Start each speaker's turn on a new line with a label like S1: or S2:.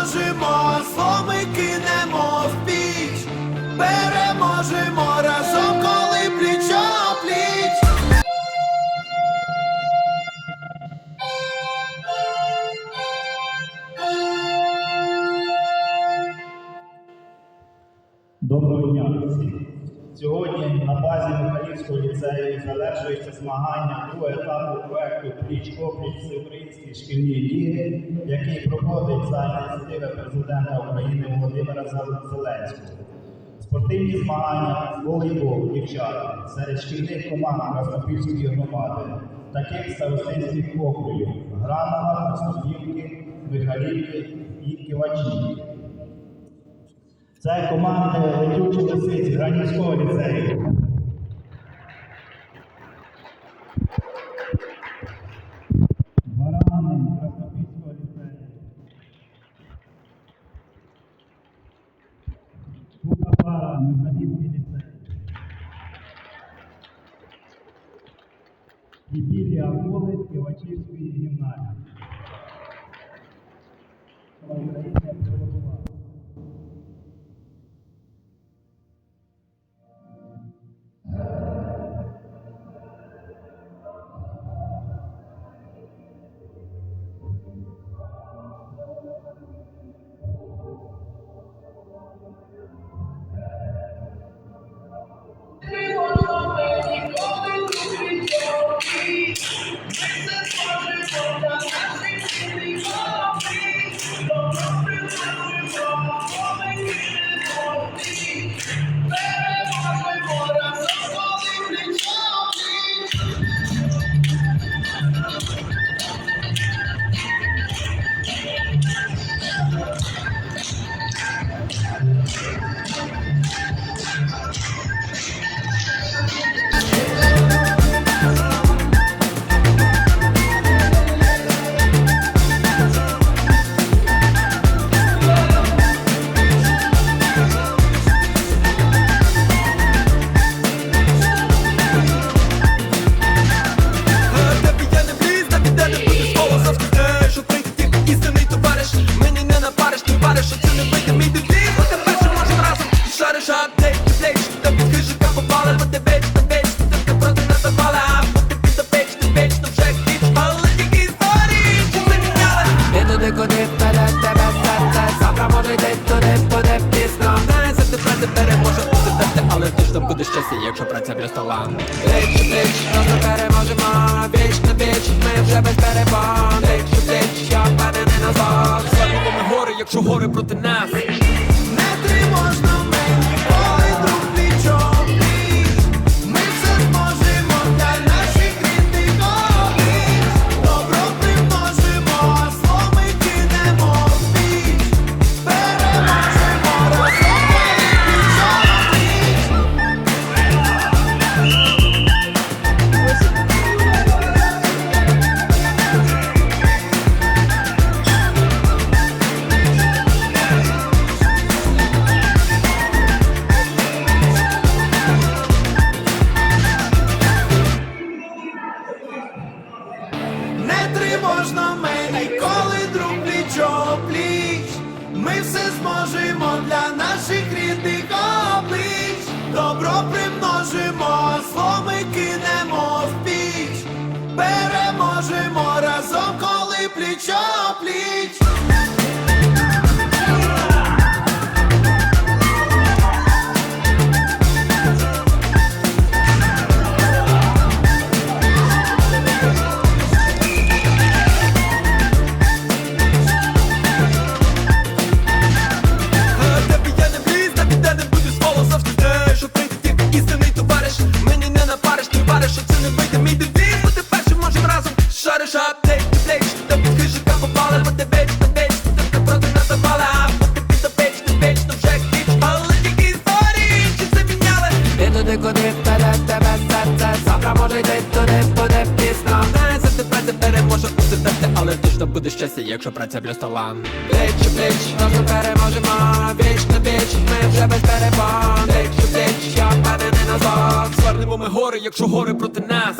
S1: переможемо, зло ми кинемо в піч, переможемо разом, коли пліч пліч.
S2: Доброго дня всім! Сьогодні на базі Михайлівського ліцею завершується змагання другого етапу проекту Пліч опліч Всеукраїнської шкільні ліги, який проходить за ініціативи президента України Володимира Зеленського. Спортивні змагання з волейболу дівчат серед шкільних команд Краснопільської громади, таких старостинських округів Гранова, Краснопілки, Михайлівки і Кивачівки. Це команди летючі лисиць Гранівського ліцею. Барани Краснопільського ліцею. Букапара Михайлівський ліцей. І білі Аколи Кивачівської гімназії.
S3: Але точно буде щастя, якщо праця біля стола Пліч, пліч, разом переможемо Віч на віч, ми вже без перебон Пліч, пліч, я впевнений назад Славимо ми гори, якщо гори проти нас
S1: Не ми мені, коли друг плічо пліч. Ми все зможемо для наших рідних облич. Добро примножимо, зло ми кинемо в піч. Переможемо разом, коли плічо
S3: туди, куди вперед тебе серце Завтра може йти туди, буде пізно Знає, за тебе тепер може усидати, але ти ж то будеш щастя, якщо праця біля стола Пліч, пліч, разом переможемо Віч на віч, ми вже без перепон Пліч, пліч, я впевнений назад Звернемо ми гори, якщо гори проти нас